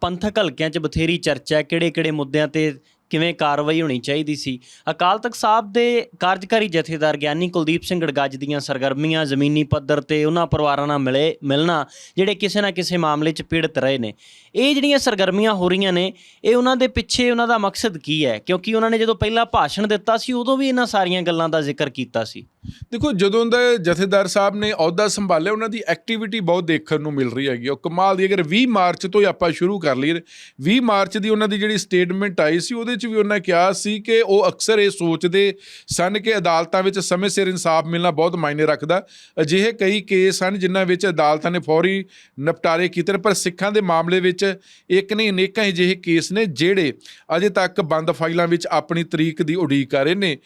ਪੰਥਕ ਹਲਕਿਆਂ 'ਚ ਬਥੇਰੀ ਚਰਚਾ ਹੈ ਕਿਹੜੇ-ਕਿਹੜੇ ਮੁੱਦਿਆਂ ਤੇ ਕਿਵੇਂ ਕਾਰਵਾਈ ਹੋਣੀ ਚਾਹੀਦੀ ਸੀ। ਅਕਾਲ ਤਖਤ ਸਾਹਿਬ ਦੇ ਕਾਰਜਕਾਰੀ ਜਥੇਦਾਰ ਗਿਆਨੀ ਕੁਲਦੀਪ ਸਿੰਘ ਗੜਗੱਜ ਦੀਆਂ ਸਰਗਰਮੀਆਂ, ਜ਼ਮੀਨੀ ਪੱਧਰ ਤੇ ਉਹਨਾਂ ਪਰਿਵਾਰਾਂ ਨਾਲ ਮਿਲੇ, ਮਿਲਣਾ, ਜਿਹੜੇ ਕਿਸੇ ਨਾ ਕਿਸੇ ਮਾਮਲੇ 'ਚ ਪੀੜਤ ਰਹੇ ਨੇ। ਇਹ ਜਿਹੜੀਆਂ ਸਰਗਰਮੀਆਂ ਹੋ ਰਹੀਆਂ ਨੇ, ਇਹ ਉਹਨਾਂ ਦੇ ਪਿੱਛੇ ਉਹਨਾਂ ਦਾ ਮਕਸਦ ਕੀ ਹੈ? ਕਿਉਂਕਿ ਉਹਨਾਂ ਨੇ ਜਦੋਂ ਪਹਿਲਾ ਭਾਸ਼ਣ ਦਿੱਤਾ ਸੀ, ਉਦੋਂ ਵੀ ਇਹਨਾਂ ਸਾਰੀਆਂ ਗੱਲਾਂ ਦਾ ਜ਼ਿਕਰ ਕੀਤਾ ਸੀ। ਦੇਖੋ, ਜਦੋਂ ਦਾ ਜਥੇਦਾਰ ਸਾਹਿਬ ਨੇ ਅਹੁਦਾ ਸੰਭਾਲਿਆ, ਉਹਨਾਂ ਦੀ ਐਕਟੀਵਿਟੀ ਬਹੁਤ ਦੇਖਣ ਨੂੰ ਮਿਲ ਰਹੀ ਹੈਗੀ। ਉਹ ਕਮਾਲ ਦੀ, ਅਗਰ 20 ਮਾਰਚ ਤੋਂ ਹੀ ਆਪਾਂ ਸ਼ੁਰੂ ਕਰ ਲਈਏ 20 ਮਾਰਚ ਦੀ ਉਹਨਾਂ ਦੀ ਜਿਹੜੀ ਸਟੇਟਮੈਂਟ ਆਈ ਸੀ, ਉਹਦੇ ਵਿੱਚ ਵੀ ਉਹਨਾਂ ਕਿਹਾ ਸੀ ਕਿ ਉਹ ਅਕਸਰ ਇਹ ਸੋਚਦੇ ਸਨ ਕਿ ਅਦਾਲਤਾਂ ਵਿੱਚ ਸਮੇਂ ਸਿਰ ਇਨਸਾਫ ਮਿਲਣਾ ਬਹੁਤ ਮਾਇਨੇ ਰੱਖਦਾ। ਅਜਿਹੇ ਕਈ ਕੇਸ ਹਨ ਜਿਨ੍ਹਾਂ ਵਿੱਚ ਅਦਾਲਤਾਂ ਨੇ ਫੌਰੀ ਨਿਪਟਾਰੇ ਕੀਤੇ ਨੇ, ਪਰ ਸਿੱਖਾਂ ਦੇ ਮਾਮਲੇ ਵਿੱਚ ਇੱਕ ਨਹੀਂ ਅਨੇਕਾਂ ਅਜਿਹੇ ਕੇਸ ਨੇ ਜਿਹੜੇ ਅਜੇ ਤੱਕ ਬੰਦ ਫਾਈਲਾਂ ਵਿੱਚ ਆਪਣੀ ਤਰੀਕ ਦੀ ਉਡੀਕ ਕਰ ਰਹੇ ਨੇ।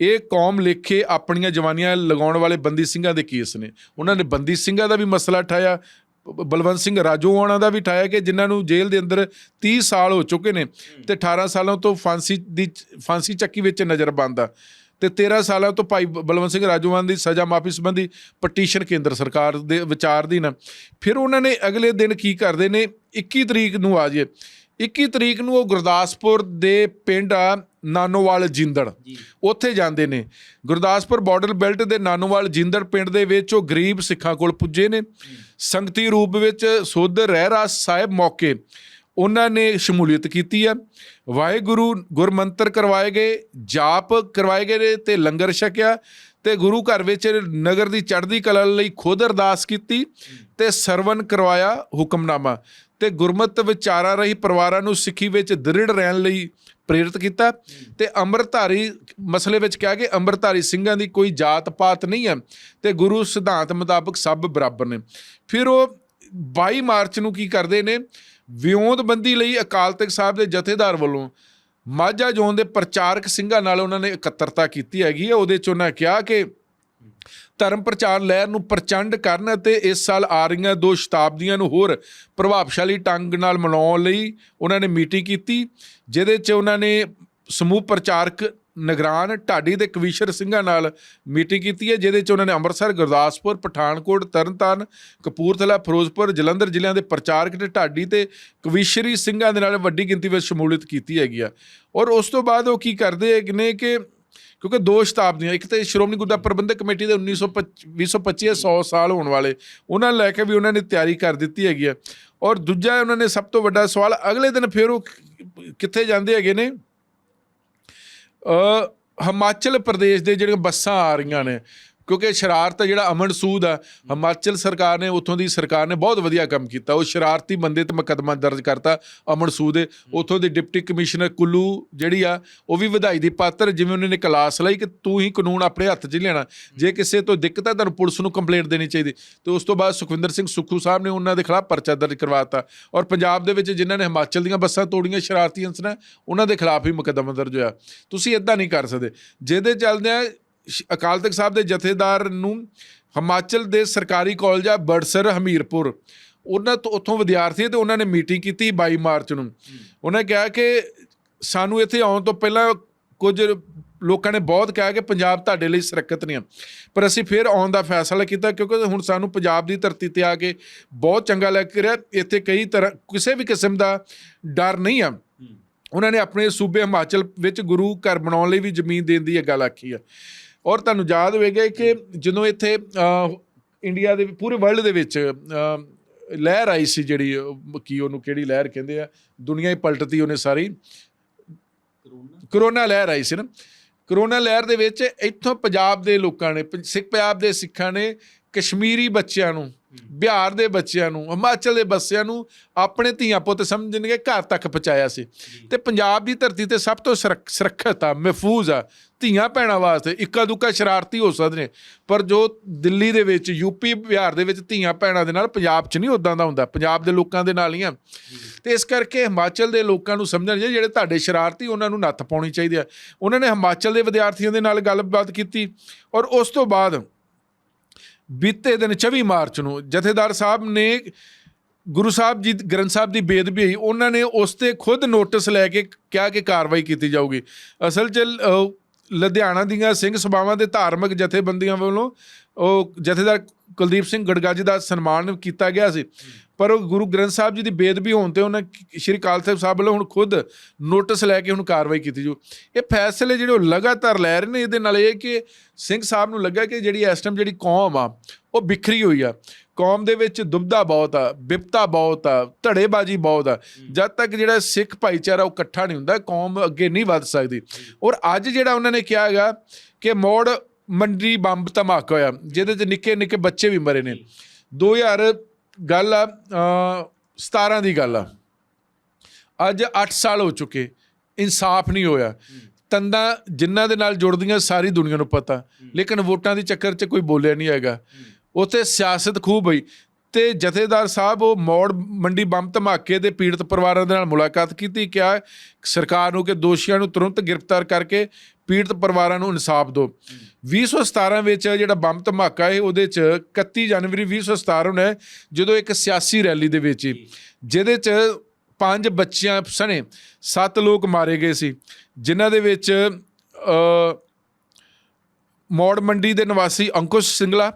ਇਹ ਕੌਮ ਲੇਖੇ ਆਪਣੀਆਂ ਜਵਾਨੀਆਂ ਲਗਾਉਣ ਵਾਲੇ ਬੰਦੀ ਸਿੰਘਾਂ ਦੇ ਕੇਸ ਨੇ। ਉਹਨਾਂ ਨੇ ਬੰਦੀ ਸਿੰਘਾਂ ਦਾ ਵੀ ਮਸਲਾ ਉਠਾਇਆ ਬਲਵੰਤ ਸਿੰਘ ਰਾਜੋਆਣਾ ਦਾ ਵੀ ਉਠਾਇਆ ਕਿ ਜਿਨ੍ਹਾਂ ਨੂੰ ਜੇਲ੍ਹ ਦੇ ਅੰਦਰ 30 ਸਾਲ ਹੋ ਚੁੱਕੇ ਨੇ ਤੇ 18 ਸਾਲਾਂ ਤੋਂ ਫਾਂਸੀ ਦੀ ਫਾਂਸੀ ਚੱਕੀ ਵਿੱਚ ਨਜ਼ਰਬੰਦ ਆ ਤੇ 13 ਸਾਲਾਂ ਤੋਂ ਭਾਈ ਬਲਵੰਤ ਸਿੰਘ ਰਾਜੋਆਣਾ ਦੀ ਸਜ਼ਾ ਮਾਫੀ ਸੰਬੰਧੀ ਪਟੀਸ਼ਨ ਕੇਂਦਰ ਸਰਕਾਰ ਦੇ ਵਿਚਾਰ ਦੀ ਨਾ। ਫਿਰ ਉਹਨਾਂ ਨੇ ਅਗਲੇ ਦਿਨ ਕੀ ਕਰਦੇ ਨੇ? 21 ਤਰੀਕ ਨੂੰ ਆ ਜੇ 21 ਤਰੀਕ ਨੂੰ ਉਹ ਗੁਰਦਾਸਪੁਰ ਦੇ ਪਿੰਡ ਆ ਨਾਨੋਵਾਲ ਜਿੰਦੜ। ਉੱਥੇ ਜਾਂਦੇ ਨੇ। ਗੁਰਦਾਸਪੁਰ ਬਾਰਡਰ ਬੈਲਟ ਦੇ ਨਾਨੋਵਾਲ ਜਿੰਦੜ ਪਿੰਡ ਦੇ ਵਿੱਚ ਉਹ ਗਰੀਬ ਸਿੱਖਾਂ ਕੋਲ ਪੁੱਜੇ ਨੇ। ਸੰਗਤੀ ਰੂਪ ਵਿੱਚ ਸੁਧ ਰਹਿਰਾਸ ਸਾਹਿਬ ਮੌਕੇ ਉਹਨਾਂ ਨੇ ਸ਼ਮੂਲੀਅਤ ਕੀਤੀ ਆ। ਵਾਹਿਗੁਰੂ ਗੁਰਮੰਤਰ ਕਰਵਾਏ ਗਏ ਜਾਪ ਕਰਵਾਏ ਗਏ ਤੇ ਲੰਗਰ ਛਕਿਆ ਤੇ ਗੁਰੂ ਘਰ ਵਿੱਚ ਨਗਰ ਦੀ ਚੜ੍ਹਦੀ ਕਲਾ ਲਈ ਖੁਦ ਅਰਦਾਸ ਕੀਤੀ ਤੇ ਸਰਵਨ ਕਰਵਾਇਆ ਹੁਕਮਨਾਮਾ ਤੇ ਗੁਰਮਤ ਵਿਚਾਰਾਂ ਰਹੀ ਪਰਿਵਾਰਾਂ ਨੂੰ ਸਿੱਖੀ ਵਿੱਚ ਦ੍ਰਿੜ ਰਹਿਣ ਲਈ ਪ੍ਰੇਰਿਤ ਕੀਤਾ ਤੇ ਅੰਮ੍ਰਿਤਧਾਰੀ ਮਸਲੇ ਵਿੱਚ ਕਿਹਾ ਕਿ ਅੰਮ੍ਰਿਤਧਾਰੀ ਸਿੰਘਾਂ ਦੀ ਕੋਈ ਜਾਤ ਪਾਤ ਨਹੀਂ ਹੈ ਤੇ ਗੁਰੂ ਸਿਧਾਂਤ ਮੁਤਾਬਕ ਸਭ ਬਰਾਬਰ ਨੇ। ਫਿਰ ਉਹ 22 ਮਾਰਚ ਨੂੰ ਕੀ ਕਰਦੇ ਨੇ? ਵਿਉਂਤਬੰਦੀ ਲਈ ਅਕਾਲ ਤਖਤ ਸਾਹਿਬ ਦੇ ਜਥੇਦਾਰ ਵੱਲੋਂ ਮਾਝਾ ਜ਼ੋਨ ਦੇ ਪ੍ਰਚਾਰਕ ਸਿੰਘਾਂ ਨਾਲ ਉਹਨਾਂ ਨੇ ਇਕੱਤਰਤਾ ਕੀਤੀ ਹੈਗੀ ਹੈ। ਉਹਦੇ ਚ ਉਹਨਾਂ ਕਿਹਾ ਕਿ ਧਰਮ ਪ੍ਰਚਾਰ ਲਹਿਰ ਨੂੰ ਪ੍ਰਚੰਡ ਕਰਨ ਅਤੇ ਇਸ ਸਾਲ ਆ ਰਹੀਆਂ ਦੋ ਸ਼ਤਾਬਦੀਆਂ ਨੂੰ ਹੋਰ ਪ੍ਰਭਾਵਸ਼ਾਲੀ ਢੰਗ ਨਾਲ ਮਨਾਉਣ ਲਈ ਉਹਨਾਂ ਨੇ ਮੀਟਿੰਗ ਕੀਤੀ, ਜਿਹਦੇ 'ਚ ਉਹਨਾਂ ਨੇ ਸਮੂਹ ਪ੍ਰਚਾਰਕ ਨਿਗਰਾਨ ਢਾਡੀ ਤੇ ਕਵੀਸ਼ਰ ਸਿੰਘਾਂ ਨਾਲ ਮੀਟਿੰਗ ਕੀਤੀ ਹੈ, ਜਿਹਦੇ 'ਚ ਉਹਨਾਂ ਨੇ ਅੰਮ੍ਰਿਤਸਰ, ਗੁਰਦਾਸਪੁਰ, ਪਠਾਨਕੋਟ, ਤਰਨਤਾਰਨ, ਕਪੂਰਥਲਾ, ਫਿਰੋਜ਼ਪੁਰ, ਜਲੰਧਰ ਜ਼ਿਲ੍ਹਿਆਂ ਦੇ ਪ੍ਰਚਾਰਕ ਤੇ ਢਾਡੀ ਤੇ ਕਵੀਸ਼ਰੀ ਸਿੰਘਾਂ ਦੇ ਨਾਲ ਵੱਡੀ ਗਿਣਤੀ ਵਿੱਚ ਸ਼ਮੂਲੀਅਤ ਕੀਤੀ ਹੈਗੀ ਆ। ਔਰ ਉਸ ਤੋਂ ਬਾਅਦ ਉਹ ਕੀ ਕਰਦੇ ਹੈਗੇ ਨੇ ਕਿ ਕਿਉਂਕਿ ਦੋ ਸ਼ਤਾਬਦੀਆਂ, ਇੱਕ ਤੇ ਸ਼੍ਰੋਮਣੀ ਗੁਰਦੁਆਰਾ ਪ੍ਰਬੰਧਕ ਕਮੇਟੀ ਦੇ 1925 2025 100 ਸਾਲ ਹੋਣ ਵਾਲੇ, ਉਹਨਾਂ ਨੂੰ ਲੈ ਕੇ ਵੀ ਉਹਨਾਂ ਨੇ ਤਿਆਰੀ ਕਰ ਦਿੱਤੀ ਹੈਗੀ ਆ। ਔਰ ਦੂਜਾ ਉਹਨਾਂ ਨੇ ਸਭ ਤੋਂ ਵੱਡਾ ਸਵਾਲ, ਅਗਲੇ ਦਿਨ ਫਿਰ ਉਹ ਕਿੱਥੇ ਜਾਂਦੇ ਹੈਗੇ ਨੇ? ਅ ਹਿਮਾਚਲ ਪ੍ਰਦੇਸ਼ ਦੇ ਜਿਹੜੀਆਂ ਬੱਸਾਂ ਆ ਰਹੀਆਂ ਨੇ ਕਿਉਂਕਿ ਸ਼ਰਾਰਤ ਜਿਹੜਾ ਅਮਨ ਸੂਦ ਆ ਹਿਮਾਚਲ ਸਰਕਾਰ ਨੇ ਉੱਥੋਂ ਦੀ ਸਰਕਾਰ ਨੇ ਬਹੁਤ ਵਧੀਆ ਕੰਮ ਕੀਤਾ। ਉਹ ਸ਼ਰਾਰਤੀ ਬੰਦੇ ਤੇ ਮੁਕੱਦਮਾ ਦਰਜ ਕਰਤਾ ਅਮਨ ਸੂਦ ਦੇ। ਉੱਥੋਂ ਦੀ ਡਿਪਟੀ ਕਮਿਸ਼ਨਰ ਕੁੱਲੂ ਜਿਹੜੀ ਆ ਉਹ ਵੀ ਵਧਾਈ ਦੀ ਪਾਤਰ ਜਿਵੇਂ ਉਹਨਾਂ ਨੇ ਕਲਾਸ ਲਈ ਕਿ ਤੂੰ ਹੀ ਕਾਨੂੰਨ ਆਪਣੇ ਹੱਥ 'ਚ ਲੈਣਾ ਜੇ ਕਿਸੇ ਤੋਂ ਦਿੱਕਤ ਹੈ ਤੁਹਾਨੂੰ ਪੁਲਿਸ ਨੂੰ ਕੰਪਲੇਂਟ ਦੇਣੀ ਚਾਹੀਦੀ। ਤੇ ਉਸ ਤੋਂ ਬਾਅਦ ਸੁਖਵਿੰਦਰ ਸਿੰਘ ਸੁੱਖੂ ਸਾਹਿਬ ਨੇ ਉਹਨਾਂ ਦੇ ਖਿਲਾਫ ਪਰਚਾ ਦਰਜ ਕਰਵਾਤਾ ਔਰ ਪੰਜਾਬ ਦੇ ਵਿੱਚ ਜਿਨ੍ਹਾਂ ਨੇ ਹਿਮਾਚਲ ਦੀਆਂ ਬੱਸਾਂ ਤੋੜੀਆਂ ਸ਼ਰਾਰਤੀ ਅੰਸਰਾਂ ਉਹਨਾਂ ਦੇ ਖਿਲਾਫ ਹੀ ਮੁਕੱਦਮਾ ਦਰਜ ਹੋਇਆ। ਤੁਸੀਂ ਇਦਾਂ ਨਹੀਂ ਕਰ ਸਕਦੇ। ਜਿਹਦੇ ਚੱਲਦਿਆਂ ਸ਼- ਅਕਾਲ ਤਖਤ ਸਾਹਿਬ ਦੇ ਜਥੇਦਾਰ ਨੂੰ ਹਿਮਾਚਲ ਦੇ ਸਰਕਾਰੀ ਕਾਲਜ ਆ ਬੜਸਰ ਹਮੀਰਪੁਰ। ਉਹਨਾਂ ਤੋਂ ਉੱਥੋਂ ਵਿਦਿਆਰਥੀ ਤੇ ਉਹਨਾਂ ਨੇ ਮੀਟਿੰਗ ਕੀਤੀ 22 ਮਾਰਚ ਨੂੰ। ਉਹਨਾਂ ਕਿਹਾ ਕਿ ਸਾਨੂੰ ਇੱਥੇ ਆਉਣ ਤੋਂ ਪਹਿਲਾਂ ਕੁਝ ਲੋਕਾਂ ਨੇ ਬਹੁਤ ਕਿਹਾ ਕਿ ਪੰਜਾਬ ਤੁਹਾਡੇ ਲਈ ਸੁਰੱਖਿਅਤ ਨਹੀਂ ਹੈ ਪਰ ਅਸੀਂ ਫਿਰ ਆਉਣ ਦਾ ਫੈਸਲਾ ਕੀਤਾ ਕਿਉਂਕਿ ਹੁਣ ਸਾਨੂੰ ਪੰਜਾਬ ਦੀ ਧਰਤੀ ਤੇ ਆ ਕੇ ਬਹੁਤ ਚੰਗਾ ਲੱਗ ਰਿਹਾ। ਇੱਥੇ ਕਈ ਤਰ੍ਹਾਂ ਕਿਸੇ ਵੀ ਕਿਸਮ ਦਾ ਡਰ ਨਹੀਂ ਆ। ਉਹਨਾਂ ਨੇ ਆਪਣੇ ਸੂਬੇ ਹਿਮਾਚਲ ਵਿੱਚ ਗੁਰੂ ਘਰ ਬਣਾਉਣ ਲਈ ਵੀ ਜ਼ਮੀਨ ਦੇਣ ਦੀ ਇਹ ਗੱਲ ਆਖੀ ਆ। ਔਰ ਤੁਹਾਨੂੰ ਯਾਦ ਹੋਵੇਗਾ ਕਿ ਜਦੋਂ ਇੱਥੇ ਇੰਡੀਆ ਦੇ ਪੂਰੇ ਵਰਲਡ ਦੇ ਵਿੱਚ ਲਹਿਰ ਆਈ ਸੀ ਜਿਹੜੀ ਅਹ, ਕੀ ਉਹਨੂੰ ਕਿਹੜੀ ਲਹਿਰ ਕਹਿੰਦੇ ਆ ਦੁਨੀਆ ਹੀ ਪਲਟਤੀ ਉਹਨੇ ਸਾਰੀ। ਕਰੋਨਾ ਲਹਿਰ ਆਈ ਸੀ ਨਾ। ਕਰੋਨਾ ਲਹਿਰ ਦੇ ਵਿੱਚ ਇੱਥੋਂ ਪੰਜਾਬ ਦੇ ਲੋਕਾਂ ਨੇ ਪੰਜ- ਸਿੱਖ ਪੰਜਾਬ ਦੇ ਸਿੱਖਾਂ ਨੇ ਕਸ਼ਮੀਰੀ ਬੱਚਿਆਂ ਨੂੰ ਬਿਹਾਰ ਦੇ ਬੱਚਿਆਂ ਨੂੰ ਹਿਮਾਚਲ ਦੇ ਬੱਚਿਆਂ ਨੂੰ ਆਪਣੇ ਧੀਆਂ ਪੁੱਤ ਸਮਝਣਗੇ ਘਰ ਤੱਕ ਪਹੁੰਚਾਇਆ ਸੀ। ਤੇ ਪੰਜਾਬ ਦੀ ਧਰਤੀ ਤੇ ਸਭ ਤੋਂ ਸੁਰੱਖ- ਸੁਰੱਖਿਅਤ ਆ ਮਹਿਫੂਜ਼ ਆ ਧੀਆਂ ਭੈਣਾਂ ਵਾਸਤੇ ਇੱਕਾ ਦੁੱਕਾ ਸ਼ਰਾਰਤੀ ਹੋ ਸਕਦੇ ਨੇ। ਪਰ ਜੋ ਦਿੱਲੀ ਦੇ ਵਿੱਚ ਯੂਪੀ ਬਿਹਾਰ ਦੇ ਵਿੱਚ ਧੀਆਂ ਭੈਣਾਂ ਦੇ ਨਾਲ ਪੰਜਾਬ 'ਚ ਨਹੀਂ ਉਦਾਂ ਦਾ ਹੁੰਦਾ ਪੰਜਾਬ ਦੇ ਲੋਕਾਂ ਦੇ ਨਾਲ ਹੀ ਆ। ਤੇ ਇਸ ਕਰਕੇ ਹਿਮਾਚਲ ਦੇ ਲੋਕਾਂ ਨੂੰ ਸਮਝਣ ਜਿਹੜੇ ਤੁਹਾਡੇ ਸ਼ਰਾਰਤੀ ਉਹਨਾਂ ਨੂੰ ਨੱਥ ਪਾਉਣੀ ਚਾਹੀਦੀ ਆ। ਉਹਨਾਂ ਨੇ ਹਿਮਾਚਲ ਦੇ ਵਿਦਿਆਰਥੀਆਂ ਦੇ ਨਾਲ ਗੱਲਬਾਤ ਕੀਤੀ ਔਰ ਉਸ ਤੋਂ ਬਾਅਦ ਬੀਤੇ ਦਿਨ 24 ਮਾਰਚ ਨੂੰ ਜਥੇਦਾਰ ਸਾਹਿਬ ਨੇ ਗੁਰੂ ਸਾਹਿਬ ਜੀ, ਗ੍ਰੰਥ ਸਾਹਿਬ ਦੀ ਬੇਦਬੀ ਹੋਈ, ਉਹਨਾਂ ਨੇ ਉਸ ਤੇ ਖੁਦ ਨੋਟਿਸ ਲੈ ਕੇ ਕਿਹਾ ਕਿ ਕਾਰਵਾਈ ਕੀਤੀ ਜਾਊਗੀ। ਅਸਲ 'ਚ ਲੁਧਿਆਣਾ ਦੀਆਂ ਸਿੰਘ ਸਭਾਵਾਂ ਦੇ ਧਾਰਮਿਕ ਜਥੇਬੰਦੀਆਂ ਵੱਲੋਂ ਉਹ ਜਥੇਦਾਰ ਕੁਲਦੀਪ ਸਿੰਘ ਗੜਗਾਜੀ ਦਾ ਸਨਮਾਨ ਕੀਤਾ ਗਿਆ ਸੀ। ਪਰ ਉਹ ਗੁਰੂ ਗ੍ਰੰਥ ਸਾਹਿਬ ਜੀ ਦੀ ਬੇਦਬੀ ਹੋਣ ਤੇ ਉਹਨਾਂ ਸ਼੍ਰੀ ਅਕਾਲ ਸਾਹਿਬ ਸਾਹਿਬ ਵੱਲੋਂ ਹੁਣ ਖੁਦ ਨੋਟਿਸ ਲੈ ਕੇ ਹੁਣ ਕਾਰਵਾਈ ਕੀਤੀ ਜੋ। ਇਹ ਫੈਸਲੇ ਜਿਹੜੇ ਉਹ ਲਗਾਤਾਰ ਲੈ ਰਹੇ ਨੇ, ਇਹਦੇ ਨਾਲ ਇਹ ਕਿ ਸਿੰਘ ਸਾਹਿਬ ਨੂੰ ਲੱਗਾ ਕਿ ਜਿਹੜੀ ਇਸ ਟਾਈਮ ਜਿਹੜੀ ਕੌਮ ਆ, ਉਹ ਬਿਖਰੀ ਹੋਈ ਆ। ਕੌਮ ਦੇ ਵਿੱਚ ਦੁਬਦਾ ਬਹੁਤ ਆ ਬਿਪਤਾ ਬਹੁਤ ਆ ਧੜੇਬਾਜ਼ੀ ਬਹੁਤ ਆ। ਜਦ ਤੱਕ ਜਿਹੜਾ ਸਿੱਖ ਭਾਈਚਾਰਾ ਉਹ ਇਕੱਠਾ ਨਹੀਂ ਹੁੰਦਾ ਕੌਮ ਅੱਗੇ ਨਹੀਂ ਵੱਧ ਸਕਦੀ। ਔਰ ਅੱਜ ਜਿਹੜਾ ਉਹਨਾਂ ਨੇ ਕਿਹਾ ਹੈਗਾ ਕਿ ਮੋੜ ਮੰਡੀ ਬੰਬ ਧਮਾਕਾ ਹੋਇਆ ਜਿਹਦੇ 'ਚ ਨਿੱਕੇ ਨਿੱਕੇ ਬੱਚੇ ਵੀ ਮਰੇ ਨੇ। 2000 ਗੱਲ ਆ ਅ, 17 ਦੀ ਗੱਲ ਆ। ਅੱਜ 8 ਸਾਲ ਹੋ ਚੁੱਕੇ ਇਨਸਾਫ ਨਹੀਂ ਹੋਇਆ। ਤੰਦਾਂ ਜਿਨ੍ਹਾਂ ਦੇ ਨਾਲ ਜੁੜਦੀਆਂ ਸਾਰੀ ਦੁਨੀਆ ਨੂੰ ਪਤਾ ਲੇਕਿਨ ਵੋਟਾਂ ਦੇ ਚੱਕਰ 'ਚ ਕੋਈ ਬੋਲਿਆ ਨਹੀਂ ਹੈਗਾ। ਉੱਥੇ ਸਿਆਸਤ ਖੂਬ ਹੋਈ ਤੇ ਜਥੇਦਾਰ ਸਾਹਿਬ ਉਹ ਮੌੜ ਮੰਡੀ ਬੰਬ ਧਮਾਕੇ ਦੇ ਪੀੜਤ ਪਰਿਵਾਰਾਂ ਦੇ ਨਾਲ ਮੁਲਾਕਾਤ ਕੀਤੀ, ਕਿਹਾ ਸਰਕਾਰ ਨੂੰ ਕਿ ਦੋਸ਼ੀਆਂ ਨੂੰ ਤੁਰੰਤ ਗ੍ਰਿਫਤਾਰ ਕਰਕੇ ਪੀੜਤ ਪਰਿਵਾਰਾਂ ਨੂੰ ਇਨਸਾਫ ਦਿਓ। 2017 ਵਿੱਚ ਜਿਹੜਾ ਬੰਬ ਧਮਾਕਾ ਹੈ, ਉਹਦੇ ਚ 31 ਜਨਵਰੀ 2017 ਨੂੰ ਹੈ, ਜਦੋਂ ਇੱਕ ਸਿਆਸੀ ਰੈਲੀ ਦੇ ਵਿੱਚ ਹੀ, ਜਿਹਦੇ ਚ ਪੰਜ ਬੱਚਿਆਂ ਸਣੇ, ਸੱਤ ਲੋਕ ਮਾਰੇ ਗਏ ਸੀ, ਜਿਨ੍ਹਾਂ ਦੇ ਵਿੱਚ ਮੌੜ ਮੰਡੀ ਦੇ ਨਿਵਾਸੀ ਅੰਕੁਸ਼ ਸਿੰਗਲਾ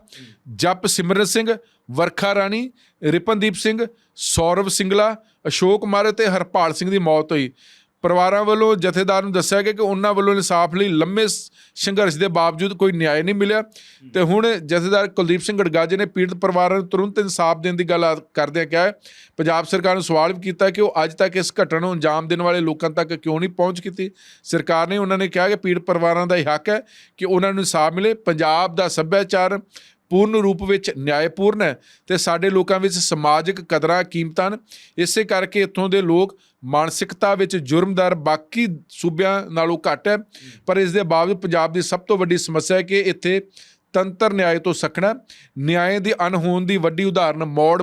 ਜਪ ਸਿਮਰਨ ਸਿੰਘ, ਵਰਖਾ ਰਾਣੀ, ਰਿਪਨਦੀਪ ਸਿੰਘ, ਸੌਰਵ ਸਿੰਗਲਾ, ਅਸ਼ੋਕ ਮਾਰੇ ਤੇ ਹਰਪਾਲ ਸਿੰਘ ਦੀ ਮੌਤ ਹੋਈ। ਪਰਿਵਾਰਾਂ ਵੱਲੋਂ ਜਥੇਦਾਰ ਨੂੰ ਦੱਸਿਆ ਗਿਆ ਕਿ ਉਹਨਾਂ ਵੱਲੋਂ ਇਨਸਾਫ ਲਈ ਲੰਮੇ ਸੰਘਰਸ਼ ਦੇ ਬਾਵਜੂਦ ਕੋਈ ਨਿਆਂ ਨਹੀਂ ਮਿਲਿਆ। ਤੇ ਹੁਣ ਜਥੇਦਾਰ ਕੁਲਦੀਪ ਸਿੰਘ ਗੜਗਾਜੇ ਨੇ ਪੀੜਤ ਪਰਿਵਾਰਾਂ ਨੂੰ ਤੁਰੰਤ ਇਨਸਾਫ ਦੇਣ ਦੀ ਗੱਲ ਆ- ਕਰਦਿਆਂ ਕਿਹਾ ਪੰਜਾਬ ਸਰਕਾਰ ਨੂੰ ਸਵਾਲ ਵੀ ਕੀਤਾ ਕਿ ਉਹ ਅੱਜ ਤੱਕ ਇਸ ਘਟਨਾ ਨੂੰ ਅੰਜਾਮ ਦੇਣ ਵਾਲੇ ਲੋਕਾਂ ਤੱਕ ਕਿਉਂ ਨਹੀਂ ਪਹੁੰਚ ਕੀਤੀ। ਸਰਕਾਰ ਨੇ ਉਹਨਾਂ ਨੇ ਕਿਹਾ ਕਿ ਪੀੜਤ ਪਰਿਵਾਰਾਂ ਦਾ ਇਹ ਹੱਕ ਹੈ ਕਿ ਉਹਨਾਂ ਨੂੰ ਇਨਸਾਫ ਮਿਲੇ। ਪੰਜਾਬ ਦਾ ਸੱਭਿਆਚਾਰ ਪੂਰਨ ਰੂਪ ਵਿੱਚ ਨਿਆਂਪੂਰਨ ਹੈ ਤੇ ਸਾਡੇ ਲੋਕਾਂ ਵਿੱਚ ਸਮਾਜਿਕ ਕਦਰਾਂ, ਕੀਮਤਾਂ ਹਨ ਇਸੇ ਕਰਕੇ ਇੱਥੋਂ ਦੇ ਲੋਕ ਮਾਨਸਿਕਤਾ ਵਿੱਚ ਜੁਰਮਦਾਰ ਬਾਕੀ ਸੂਬਿਆਂ ਨਾਲੋਂ ਘੱਟ ਹੈ। ਪਰ ਇਸ ਦੇ ਬਾਵਜੂਦ ਪੰਜਾਬ ਦੀ ਸਭ ਤੋਂ ਵੱਡੀ ਸਮੱਸਿਆ ਹੈ ਕਿ ਇੱਥੇ ਤੰਤਰ ਨਿਆਂ ਤੋਂ ਸਖਣਾ ਨਿਆਂ ਦੀ ਅਨਹੋਂਦ ਦੀ ਵੱਡੀ ਉਦਾਹਰਨ ਮੌੜ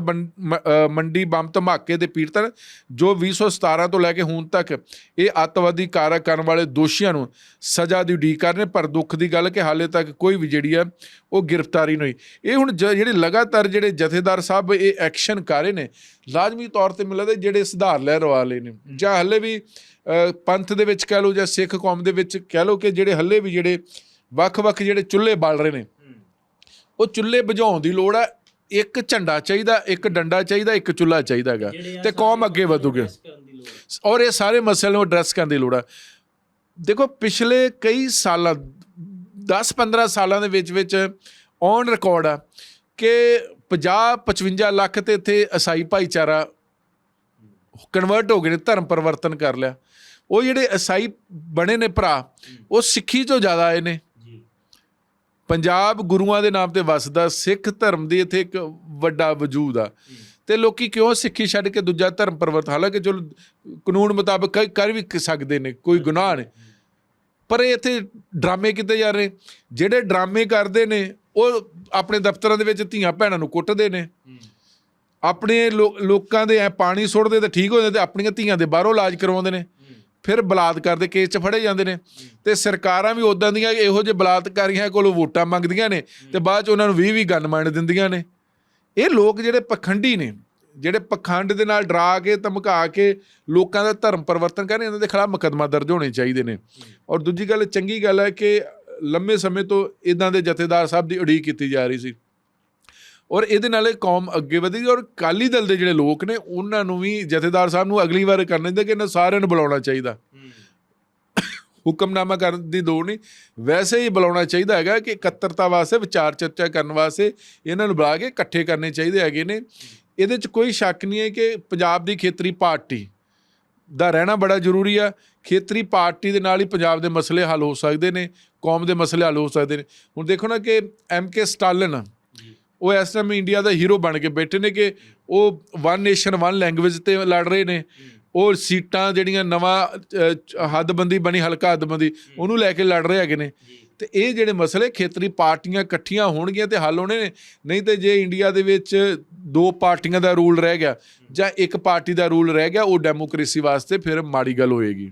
ਮੰਡੀ ਬੰਬ ਧਮਾਕੇ ਦੇ ਪੀੜਤ ਹਨ ਜੋ 2017 ਤੋਂ ਲੈ ਕੇ ਹੁਣ ਤੱਕ ਇਹ ਅੱਤਵਾਦੀ ਕਾਰਾ ਕਰਨ ਵਾਲੇ ਦੋਸ਼ੀਆਂ ਨੂੰ ਸਜ਼ਾ ਦੀ ਉਡੀਕ ਕਰ ਰਹੇ। ਪਰ ਦੁੱਖ ਦੀ ਗੱਲ ਕਿ ਹਾਲੇ ਤੱਕ ਕੋਈ ਵੀ ਜਿਹੜੀ ਹੈ ਉਹ ਗ੍ਰਿਫਤਾਰੀ ਨਹੀਂ ਹੋਈ ਇਹ ਹੁਣ ਜਿਹੜੇ ਲਗਾਤਾਰ ਜਿਹੜੇ ਜਥੇਦਾਰ ਸਾਹਿਬ ਇਹ ਐਕਸ਼ਨ ਕਰ ਰਹੇ ਨੇ ਲਾਜ਼ਮੀ ਤੌਰ ਤੇ ਮਿਲਦਾ ਜਿਹੜੇ ਸੁਧਾਰ ਲੈ ਰਵਾਲੇ ਨੇ ਜਾਂ ਹੱਲੇ ਵੀ ਪੰਥ ਦੇ ਵਿੱਚ ਕਹਿ ਲਓ ਜਾਂ ਸਿੱਖ ਕੌਮ ਦੇ ਵਿੱਚ ਕਹਿ ਲਓ ਕਿ ਜਿਹੜੇ ਹੱਲੇ ਵੀ ਜਿਹੜੇ ਵੱਖ-ਵੱਖ ਜਿਹੜੇ ਚੁੱਲ੍ਹੇ ਬਾਲ ਰਹੇ ਨੇ ਉਹ ਚੁੱਲ੍ਹੇ ਬੁਝਾਉਣ ਦੀ ਲੋੜ ਹੈ ਇੱਕ ਝੰਡਾ ਚਾਹੀਦਾ ਇੱਕ ਡੰਡਾ ਚਾਹੀਦਾ ਇੱਕ ਚੁੱਲ੍ਹਾ ਚਾਹੀਦਾ ਹੈਗਾ ਤੇ ਕੌਮ ਅੱਗੇ ਵਧੂਗੀ। ਔਰ ਇਹ ਸਾਰੇ ਮਸਲੇ ਨੂੰ ਐਡਰੈਸ ਕਰਨ ਦੀ ਲੋੜ ਹੈ ਦੇਖੋ ਪਿਛਲੇ ਕਈ ਸਾਲਾਂ 10-15 ਸਾਲਾਂ ਦੇ ਵਿੱਚ ਵਿੱਚ ਔਨ ਰਿਕਾਰਡ ਆ ਕਿ 50-55 ਲੱਖ ਤੇ ਇੱਥੇ ਈਸਾਈ ਭਾਈਚਾਰਾ ਕਨਵਰਟ ਹੋ ਗਏ ਨੇ ਧਰਮ ਪਰਿਵਰਤਨ ਕਰ ਲਿਆ। ਉਹ ਜਿਹੜੇ ਈਸਾਈ ਬਣੇ ਨੇ ਭਰਾ ਉਹ ਸਿੱਖੀ ਤੋਂ ਜ਼ਿਆਦਾ ਆਏ ਨੇ। ਪੰਜਾਬ ਗੁਰੂਆਂ ਦੇ ਨਾਮ ਤੇ ਵਸਦਾ, ਸਿੱਖ ਧਰਮ ਦੀ ਇੱਥੇ ਇੱਕ ਵੱਡਾ ਵਜੂਦ ਆ। ਤੇ ਲੋਕੀ ਕਿਉਂ ਸਿੱਖੀ ਛੱਡ ਕੇ ਦੂਜਾ ਧਰਮ ਪਰਿਵਰਤਨ ਹਾਲਾਂਕਿ ਚਲੋ, ਕਾਨੂੰਨ ਮੁਤਾਬਕ ਕਰ- ਵੀ ਸਕਦੇ ਨੇ, ਕੋਈ ਗੁਨਾਹ ਨਹੀਂ। ਪਰ ਇਹ ਇੱਥੇ ਡਰਾਮੇ ਕਿਤੇ ਜਾ ਰਹੇ। ਜਿਹੜੇ ਡਰਾਮੇ ਕਰਦੇ ਨੇ, ਉਹ ਆਪਣੇ ਦਫ਼ਤਰਾਂ ਦੇ ਵਿੱਚ ਧੀਆਂ ਭੈਣਾਂ ਨੂੰ ਕੁੱਟਦੇ ਨੇ। ਆਪਣੇ ਲੋ- ਲੋਕਾਂ ਦੇ ਐ ਪਾਣੀ ਸੁੱਟਦੇ ਤੇ ਠੀਕ ਹੋ ਜਾਂਦੇ ਤੇ ਆਪਣੀਆਂ ਧੀਆਂ ਦੇ ਬਾਹਰੋਂ ਇਲਾਜ ਕਰਵਾਉਂਦੇ ਨੇ। ਫਿਰ ਬਲਾਤਕਾਰ ਦੇ ਕੇਸ 'ਚ ਫੜੇ ਜਾਂਦੇ ਨੇ। ਤੇ ਸਰਕਾਰਾਂ ਵੀ ਉਦਾਂ ਦੀਆਂ ਇਹੋ ਜਿਹੇ ਬਲਾਤਕਾਰੀਆਂ ਕੋਲੋਂ ਵੋਟਾਂ ਮੰਗਦੀਆਂ ਨੇ ਤੇ ਬਾਅਦ 'ਚ ਉਹਨਾਂ ਨੂੰ 20 20 ਗਨ ਮੰਡ ਦਿੰਦੀਆਂ ਨੇ। ਇਹ ਲੋਕ ਜਿਹੜੇ ਪਖੰਡੀ ਨੇ, ਜਿਹੜੇ ਪਖੰਡ ਦੇ ਨਾਲ ਡਰਾ ਕੇ, ਧਮਕਾ ਕੇ ਲੋਕਾਂ ਦਾ ਧਰਮ ਪਰਿਵਰਤਨ ਕਰ ਰਹੇ ਇਹਨਾਂ ਦੇ ਖਿਲਾਫ ਮੁਕੱਦਮਾ ਦਰਜ ਹੋਣੇ ਚਾਹੀਦੇ ਨੇ। ਔਰ ਦੂਜੀ ਗੱਲ, ਚੰਗੀ ਗੱਲ ਹੈ ਕਿ ਲੰਮੇ ਸਮੇਂ ਤੋਂ ਇਦਾਂ ਦੇ ਜਥੇਦਾਰ ਸਾਹਿਬ ਦੀ ਉਡੀਕ ਕੀਤੀ ਜਾ ਰਹੀ ਸੀ। ਔਰ ਇਹਦੇ ਨਾਲ ਇਹ ਕੌਮ ਅੱਗੇ ਵਧੇਗੀ ਔਰ ਕਾਲੀ ਦਲ ਦੇ ਜਿਹੜੇ ਲੋਕ ਨੇ, ਉਹਨਾਂ ਨੂੰ ਵੀ ਜਥੇਦਾਰ ਸਾਹਿਬ ਨੂੰ ਅਗਲੀ ਵਾਰ ਕਰਨਾ ਚਾਹੀਦਾ ਕਿ ਇਹਨਾਂ ਸਾਰਿਆਂ ਨੂੰ ਬੁਲਾਉਣਾ ਚਾਹੀਦਾ। ਹੁਕਮਨਾਮਾ ਕਰਨ ਦੀ ਲੋੜ ਨਹੀਂ। ਵੈਸੇ ਹੀ ਬੁਲਾਉਣਾ ਚਾਹੀਦਾ ਹੈਗਾ ਕਿ ਇਕੱਤਰਤਾ ਵਾਸਤੇ, ਵਿਚਾਰ ਚਰਚਾ ਕਰਨ ਵਾਸਤੇ ਇਹਨਾਂ ਨੂੰ ਬੁਲਾ ਕੇ ਇਕੱਠੇ ਕਰਨੇ ਚਾਹੀਦੇ ਹੈਗੇ ਨੇ। ਇਹਦੇ 'ਚ ਕੋਈ ਸ਼ੱਕ ਨਹੀਂ ਹੈ ਕਿ ਪੰਜਾਬ ਦੀ ਖੇਤਰੀ ਪਾਰਟੀ ਦਾ ਰਹਿਣਾ ਬੜਾ ਜ਼ਰੂਰੀ ਆ। ਖੇਤਰੀ ਪਾਰਟੀ ਦੇ ਨਾਲ ਹੀ ਪੰਜਾਬ ਦੇ ਮਸਲੇ ਹੱਲ ਹੋ ਸਕਦੇ ਨੇ, ਕੌਮ ਦੇ ਮਸਲੇ ਹੱਲ ਹੋ ਸਕਦੇ ਨੇ। ਹੁਣ ਦੇਖੋ ਨਾ ਕਿ ਐਮ ਕੇ ਸਟਾਲਿਨ, ਉਹ ਇਸ ਟਾਈਮ ਇੰਡੀਆ ਦਾ ਹੀਰੋ ਬਣ ਕੇ ਬੈਠੇ ਨੇ ਕਿ ਉਹ ਵਨ ਨੇਸ਼ਨ ਵਨ ਲੈਂਗੁਏਜ ਤੇ ਲੜ ਰਹੇ ਨੇ। ਉਹ ਸੀਟਾਂ ਜਿਹੜੀਆਂ ਨਵਾਂ ਹੱਦਬੰਦੀ ਬਣੀ ਹਲਕਾ ਹੱਦਬੰਦੀ ਉਹਨੂੰ ਲੈ ਕੇ ਲੜ ਰਹੇ ਹੈਗੇ ਨੇ। ਤੇ ਇਹ ਜਿਹੜੇ ਮਸਲੇ ਖੇਤਰੀ ਪਾਰਟੀਆਂ ਇਕੱਠੀਆਂ ਹੋਣਗੀਆਂ ਤੇ ਹੱਲ ਹੋਣੇ ਨੇ ਨਹੀਂ ਤੇ ਜੇ ਇੰਡੀਆ ਦੇ ਵਿੱਚ ਦੋ ਪਾਰਟੀਆਂ ਦਾ ਰੂਲ ਰਹਿ ਗਿਆ ਜਾਂ ਇੱਕ ਪਾਰਟੀ ਦਾ ਰੂਲ ਰਹਿ ਗਿਆ ਉਹ ਡੈਮੋਕ੍ਰੇਸੀ ਵਾਸਤੇ ਫਿਰ ਮਾੜੀ ਗੱਲ ਹੋਏਗੀ।